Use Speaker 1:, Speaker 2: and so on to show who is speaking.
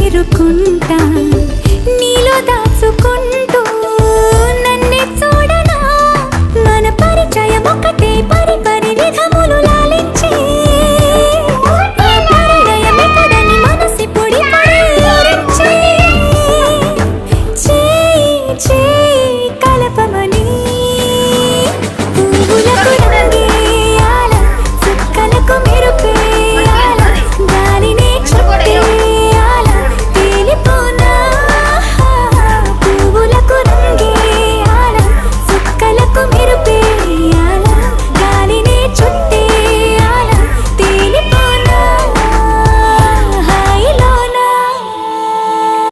Speaker 1: చేరుకుంటా.